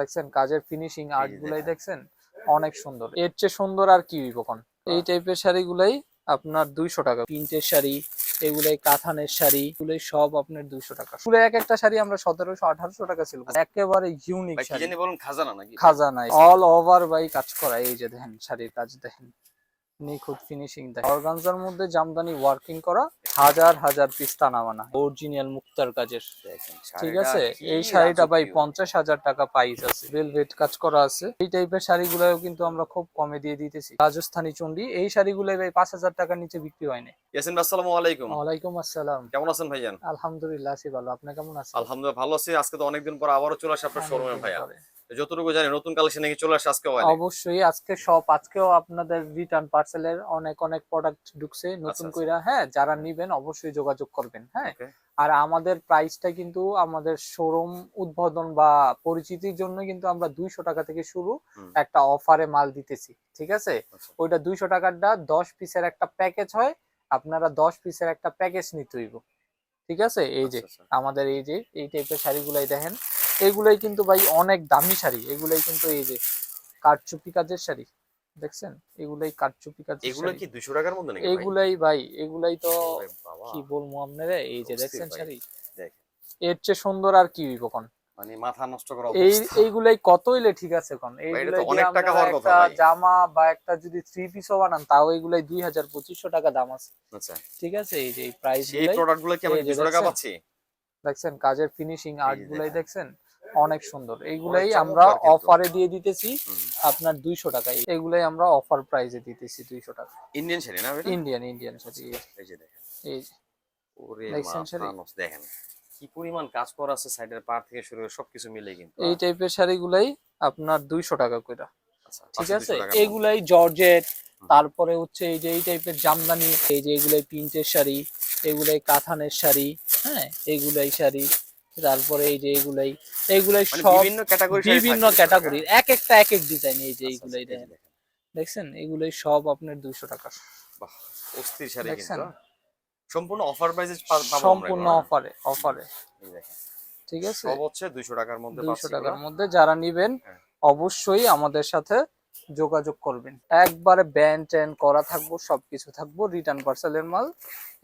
দেখছেন? কাজের finishing art গুলাই দেখছেন? অনেক সুন্দর। এর চেয়ে সুন্দর আর কি বিপকন কোন? এই টাইপের শাড়িগুলাই আপনার দুইশো টাকা। প্রিন্টের শাড়ি এগুলাই কাথানের শাড়ি এগুলাই সব আপনার দুইশো টাকা। ফুলে এক একটা শাড়ি আমরা সতেরোশো আঠারোশো টাকা ছিল একেবারে ইউনিক শাড়ি। জানি খাজানা নাকি? খাজানা। অল ওভার বাই কাজ করা। এই যে দেখেন শাড়ির কাজ দেখেন। নিখুঁত ফিনিশিং দেখেন অর্গানজার মধ্যে জামদানি ওয়ার্কিং করা হাজার হাজার পিস টানাবানা অরিজিনাল মুক্তার কাজের। ঠিক আছে? এই শাড়িটা ভাই। পঞ্চাশ হাজার টাকা প্রাইস আছে। ভেলভেট কাজ করা আছে। এই টাইপের শাড়িগুলোও কিন্তু আমরা খুব কমে দিয়ে দিতেছি। রাজস্থানী চন্ডি এই শাড়িগুলো ভাই পাঁচ হাজার টাকার নিচে বিক্রি হয় না ইয়াসিন আসসালামু আলাইকুম। ওয়ালাইকুম আসসালাম। কেমন আছেন ভাইজান? আলহামদুলিল্লাহ আছি ভালো। আপনি কেমন আছেন? আলহামদুলিল্লাহ ভালো আছি। আজকে তো অনেকদিন পর আবারও চলে আসে আপনার শোরুমে ভাইয়া। যতটুকু জানি নতুন কালেকশন নাকি চলে আসে আজকে অবশ্যই আজকে সব আজকেও আপনাদের রিটার্ন পার্সেলের অনেক অনেক প্রোডাক্ট ঢুকছে নতুন আচ্ছা। কইরা হ্যাঁ যারা নিবেন অবশ্যই যোগাযোগ করবেন হ্যাঁ আর আমাদের প্রাইসটা কিন্তু আমাদের শোরুম উদ্বোধন বা পরিচিতির জন্য কিন্তু আমরা দুইশো টাকা থেকে শুরু একটা অফারে মাল দিতেছি ঠিক আছে আচ্ছা। ওইটা দুইশো টাকারটা দশ পিসের একটা প্যাকেজ হয় আপনারা দশ পিসের একটা প্যাকেজ নিতে হইব ঠিক আছে এই যে আচ্ছা, আচ্ছা। আমাদের এই যে এই টাইপের শাড়িগুলাই দেখেন এগুলাই কিন্তু ভাই অনেক দামি শাড়ি। এগুলাই কিন্তু এই যে কারচুপি কাজের শাড়ি দেখছেন? এগুলাই কারচুপি কাজের এগুলো কি 200 টাকার মধ্যে নাকি? এগুলাই ভাই এগুলাই তো কি বলব আপনারে? এই যে দেখছেন শাড়ি? দেখেন। এর চেয়ে সুন্দর আর কি হইব কোন? মানে মাথা নষ্ট করা এই এইগুলাই কত হইলে ঠিক আছে কোন? এইগুলাই অনেক টাকা হওয়ার কথা। জামা বা একটা যদি থ্রি পিসও বানান তাও এগুলাই দুই হাজার পঁচিশশো টাকা দাম আছে। আচ্ছা। ঠিক আছে? এই যে এই প্রাইস সেই প্রোডাক্টগুলো কি আমরা 200 টাকা দেখছেন? পাচ্ছি? দেখছেন কাজের ফিনিশিং আর্ট গুলাই দেখছেন? অনেক সুন্দর। এইগুলাই আমরা অফারে দিয়ে দিতেছি। আপনার দুইশো টাকায় এগুলাই আমরা অফার প্রাইসে দিতেছি দুইশো টাকা। ইন্ডিয়ান শাড়ি না ইন্ডিয়ান ইন্ডিয়ান শাড়ি এই যে। দেখেন। এই দেখেন। কি পরিমাণ কাজ করা আছে সাইডের পার থেকে শুরু করে সবকিছু মিলে কিন্তু এই টাইপের শাড়িগুলাই আপনার দুইশো টাকা করে আচ্ছা ঠিক আছে? এগুলাই জর্জেট তারপরে হচ্ছে এই যে এই টাইপের জামদানি এই যে এগুলাই প্রিন্টের শাড়ি এগুলাই কাথানের শাড়ি হ্যাঁ? এগুলাই শাড়ি তারপরে এই যে এগুলাই এগুলাই মানে সব বিভিন্ন ক্যাটাগরি বিভিন্ন ক্যাটাগরির এক একটা এক এক ডিজাইন এই যে আচ্ছা, এইগুলাই দেখেন দেখছেন এগুলাই সব আপনার দুইশো টাকা বাহ অস্থির শাড়ি দেখছেন? কিন্তু? সম্পূর্ণ অফার প্রাইসে পাবো সম্পূর্ণ অফারে অফারে? এই দেখেন। ঠিক আছে সব হচ্ছে 200 টাকার মধ্যে দুইশো পাচ্ছি টাকার মধ্যে যারা নিবেন হ্যাঁ। অবশ্যই আমাদের সাথে যোগাযোগ করবেন। একবারে ব্যান্ড ট্যান করা থাকব সবকিছু থাকব রিটার্ন পার্সেলের মাল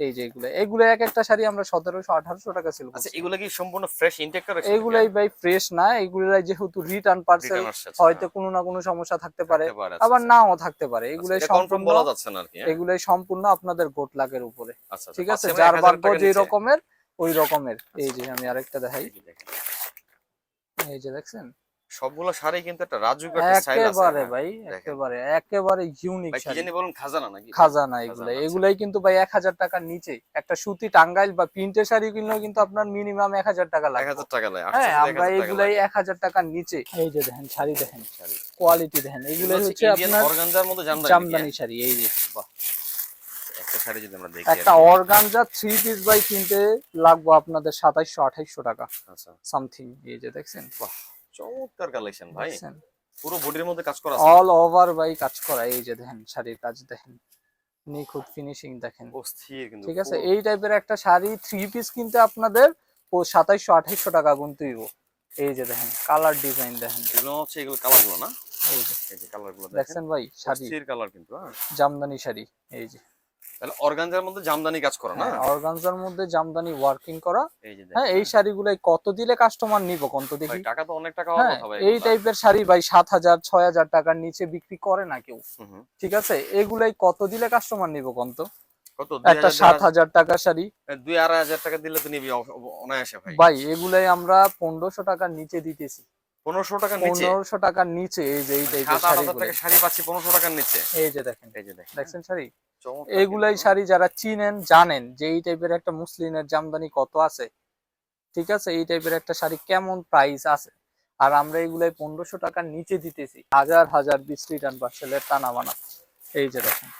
এই যে এগুলো। এগুলো এক একটা শাড়ি আমরা সতেরোশো আঠারোশো টাকা ছিল আচ্ছা এগুলো কি সম্পূর্ণ ফ্রেশ ইনটেক এগুলাই ভাই ফ্রেশ না এগুলাই যেহেতু রিটার্ন পার্সেল হয়তো কোনো না কোনো সমস্যা থাকতে পারে আবার নাও থাকতে পারে। এগুলাই সম্পূর্ণ বলা যাচ্ছে না আর কি হ্যাঁ? এগুলাই সম্পূর্ণ আপনাদের গোট লাগের উপরে। আচ্ছা ঠিক আছে? যার 1000 ভাগ্য যে রকমের ওই রকমের। এই যে আমি আরেকটা দেখাই। এই যে দেখছেন? সবগুলো শাড়ি কিন্তু একটা রাজুক স্টাইল আছে একেবারে হ্যাঁ। ভাই। একেবারে একেবারে ইউনিক শাড়ি জানি বলুন খাজানা নাকি খাজানা এগুলো আচ্ছা। এগুলাই কিন্তু ভাই এক হাজার টাকার নিচে একটা সুতি টাঙ্গাইল বা প্রিন্টের শাড়ি কিনলেও কিন্তু আপনার মিনিমাম এক হাজার টাকা এক লাগবে হাজার টাকা লাগে হ্যাঁ আমরা এক হাজার টাকা এগুলাই লাগে। এক হাজার টাকার নিচে এই যে দেখেন শাড়ি দেখেন শাড়ি। কোয়ালিটি দেখেন এগুলো হচ্ছে আপনার organza-র মধ্যে জামদানি জামদানি শাড়ি এই যে হ্যাঁ? একটা শাড়ি যদি আমরা দেখি একটা আর কি। অর্গানজা থ্রি পিস বাই কিনতে লাগবে আপনাদের সাতাইশশো আঠাইশশো টাকা আচ্ছা সামথিং এই যে দেখছেন চমৎকার কালেকশন ভাই। পুরো বডির মধ্যে কাজ করা অল ওভার বাই কাজ করা। এই যে দেখেন শাড়ির কাজ দেখেন। নিখুঁত ফিনিশিং দেখেন। অস্থির কিন্তু ঠিক আছে? এই টাইপের একটা শাড়ি থ্রি পিস কিনতে আপনাদের সাতাইশশো আঠাইশশো টাকা গুনতে হইব। এই যে দেখেন কালার ডিজাইন দেখেন। এগুলো হচ্ছে এগুলো কালারগুলো না? এই যে। এই কালারগুলো দেখেন। দেখছেন ভাই শাড়ি। কালার কিন্তু হ্যাঁ। জামদানি শাড়ি এই যে। তাহলে অর্গানজার মধ্যে জামদানি কাজ করা না? অর্গানজার মধ্যে জামদানি ওয়ার্কিং করা। হ্যাঁ এই শাড়িগুলাই কত দিলে কাস্টমার নিব কত ভাই, দেখি? টাকা তো অনেক টাকা হওয়ার হ্যাঁ কথা ভাই এই টাইপের শাড়ি ভাই সাত হাজার ছয় হাজার টাকার নিচে বিক্রি করে না কেউ। ঠিক আছে? এগুলাই কত দিলে কাস্টমার নিব কত? কত একটা সাত হাজার টাকা শাড়ি। দুই আড়াই হাজার টাকা দিলে তো নিবি অনায়াসে ভাই। ভাই এগুলাই আমরা পনেরোশো টাকার নিচে দিতেছি। পনেরোশো টাকার নিচে। পনেরোশো টাকার নিচে এই যে এই টাইপের টাকা শাড়ি পাচ্ছি পনেরোশো টাকার নিচে। এই যে দেখেন এই যে দেখেন। দেখছেন শাড়ি? কিন্তু। শাড়ি যারা চিনেন জানেন যে এই টাইপের একটা মুসলিমের জামদানি কত আছে। ঠিক আছে? এই টাইপের একটা শাড়ি কেমন প্রাইস আছে? আর আমরা এগুলাই পনেরোশো টাকার নিচে দিতেছি। হাজার হাজার পিস রিটার্ন পার্সেলের টানা বানা। এই যে দেখেন।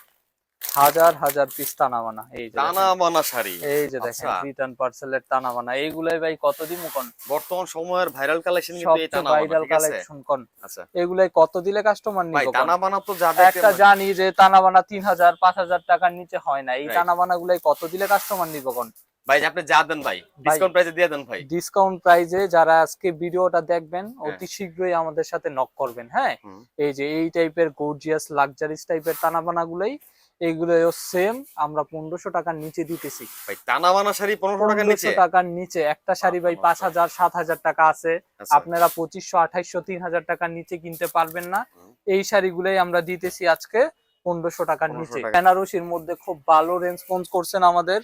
হাজার হাজার পিস টানা বানা এই যে টানা দেখেন। বানা শাড়ি। এই যে দেখেন আচ্ছা। রিটার্ন পার্সেলের টানা বানা এইগুলাই ভাই কত দিমু কোন বর্তমান সময়ের ভাইরাল কালেকশন কিন্তু এই সবচেয়ে টানা বানা ভাইরাল কালেকশন কোন। আচ্ছা। এগুলাই কত দিলে কাস্টমার ভাই নিব কোন? টানা বানা তো যা একটা জানি যে টানা বানা তিন হাজার পাঁচ হাজার টাকার নিচে হয় না। এই Right. টানা বানা গুলাই কত দিলে কাস্টমার নিব কোন? ভাই আপনি যা দেন ভাই ডিসকাউন্ট প্রাইসে দিয়ে দেন ভাই। ডিসকাউন্ট প্রাইজে যারা আজকে ভিডিওটা দেখবেন অতি শীঘ্রই আমাদের সাথে নক করবেন হ্যাঁ? এই যে এই টাইপের গর্জিয়াস লাক্সারিস টাইপের টানাবানা গুলোই এইগুলো সেম আমরা পনেরোশো টাকার নিচে দিতেছি। ভাই টানা বানা শাড়ি পনেরোশো নিচে? টাকার নিচে একটা শাড়ি ভাই আচ্ছা। পাঁচ হাজার সাত হাজার টাকা আছে। আচ্ছা, আপনারা পঁচিশশো আঠাইশশো তিন হাজার টাকার নিচে কিনতে পারবেন না। এই শাড়িগুলোই আমরা দিতেছি আজকে পনেরোশো টাকার নিচে। বেনারসির মধ্যে খুব ভালো রেসপন্স করছেন আমাদের।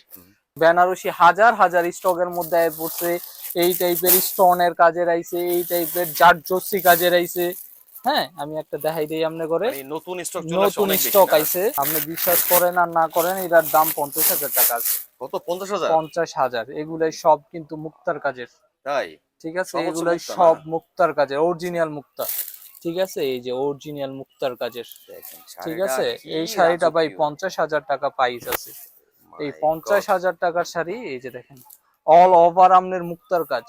বেনারসি হাজার হাজার স্টকের মধ্যে পড়ছে। এই টাইপের স্টোনের কাজের আইছে এই টাইপের জারজসি কাজের আইছে। হ্যাঁ আমি একটা দেখাই দিই আপনি করে মানে নতুন স্টক নতুন স্টক? আইছে। আপনি বিশ্বাস করেন আর না করেন এটার দাম পঞ্চাশ হাজার টাকা আছে। কত? পঞ্চাশ হাজার? পঞ্চাশ হাজার। এগুলাই সব কিন্তু মুক্তার কাজের। তাই? ঠিক আছে? এগুলাই সব মুক্তার কাজের অরিজিনাল মুক্তা। ঠিক আছে? এই যে অরিজিনাল মুক্তার কাজের। ঠিক আছে? এই শাড়িটা ভাই। পঞ্চাশ হাজার টাকা প্রাইস আছে। এই পঞ্চাশ হাজার টাকার শাড়ি এই যে দেখেন অল ওভার আমনের মুক্তার কাজ।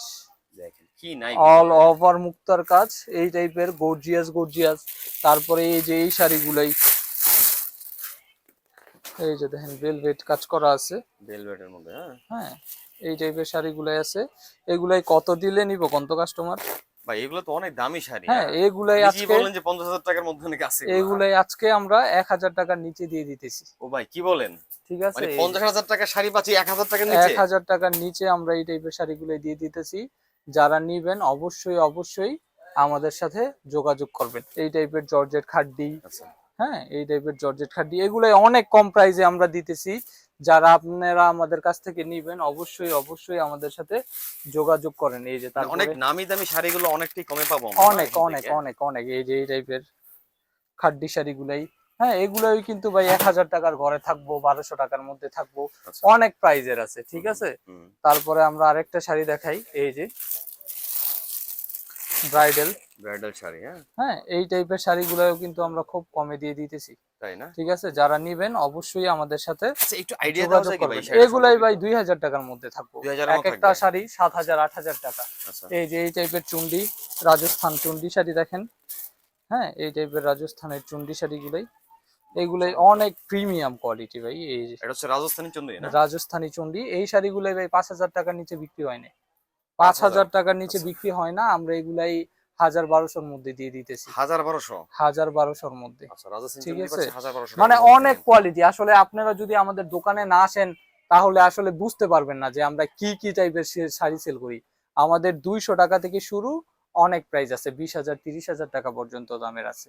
অল ওভার মুক্তার কাজ এই টাইপের গর্জিয়াস গর্জিয়াস তারপরে এই যে এই শাড়িগুলাই। এই যে দেখেন ভেলভেট কাজ করা আছে। ভেলভেটের মধ্যে হ্যাঁ? হ্যাঁ এই টাইপের শাড়িগুলাই আছে। এগুলাই কত দিলে নিব কত কাস্টমার ভাই এগুলো তো অনেক দামি শাড়ি হ্যাঁ এগুলাই নিজেই আজকে বলেন যে হাজার টাকার মধ্যে অনেক আছে এগুলাই আজকে আমরা এক হাজার টাকার নিচে দিয়ে দিতেছি। ও ভাই কি বলেন? ঠিক আছে। মানে হাজার টাকার শাড়ি পাচ্ছি এক হাজার টাকার নিচে? এক হাজার টাকার নিচে আমরা এই টাইপের শাড়িগুলো দিয়ে দিতেছি। যারা নিবেন অবশ্যই অবশ্যই আমাদের সাথে যোগাযোগ করবেন। এই টাইপের জর্জেট খাড্ডি আচ্ছা। হ্যাঁ এই টাইপের জর্জেট খাড্ডি এগুলাই অনেক কম প্রাইসে আমরা দিতেছি। যারা আপনারা আমাদের কাছ থেকে নিবেন অবশ্যই অবশ্যই আমাদের সাথে যোগাযোগ করেন। এই যে তার অনেক নামি দামি শাড়িগুলো অনেকটাই কমে পাবো অনেক অনেক অনেক অনেক। এই যে এই টাইপের খাড্ডি শাড়িগুলাই হ্যাঁ এগুলোই কিন্তু ভাই এক হাজার টাকার ঘরে থাকব বারোশো টাকার মধ্যে থাকব। আচ্ছা। অনেক প্রাইজের আছে ঠিক আছে? তারপরে আমরা আরেকটা শাড়ি দেখাই এই যে ব্রাইডাল। ব্রাইডাল শাড়ি হ্যাঁ? হ্যাঁ এই টাইপের শাড়িগুলোও কিন্তু আমরা খুব কমে দিয়ে দিতেছি। তাই না? ঠিক আছে যারা নিবেন অবশ্যই আমাদের সাথে আচ্ছা একটু আইডিয়া দাও কি ভাই এগুলাই ভাই দুই হাজার টাকার মধ্যে থাকব। এক একটা শাড়ি সাত হাজার আট হাজার টাকা। আচ্ছা। এই যে এই টাইপের চুন্ডি রাজস্থান চুন্ডি শাড়ি দেখেন। হ্যাঁ এই টাইপের রাজস্থানের চুন্ডি শাড়িগুলাই। এগুলাই অনেক প্রিমিয়াম কোয়ালিটি ভাই এই এটা হচ্ছে রাজস্থানী চন্দ্রী না? রাজস্থানি চুন্ডি। এই ভাই পাঁচ হাজার টাকার নিচে বিক্রি হয় না পাঁচ হাজার। টাকার নিচে আচ্ছা। বিক্রি হয় না আমরা এগুলাই হাজার বারোশোর মধ্যে দিয়ে দিতেছি। হাজার বারোশো? হাজার বারোশোর মধ্যে। আচ্ছা ঠিক আছে। মানে অনেক কোয়ালিটি আসলে আপনারা যদি আমাদের দোকানে না আসেন তাহলে আসলে বুঝতে পারবেন না যে আমরা কি কি টাইপের শাড়ি সেল করি। আমাদের দুইশো টাকা থেকে শুরু অনেক প্রাইস আছে বিশ হাজার তিরিশ হাজার টাকা পর্যন্ত দামের আছে।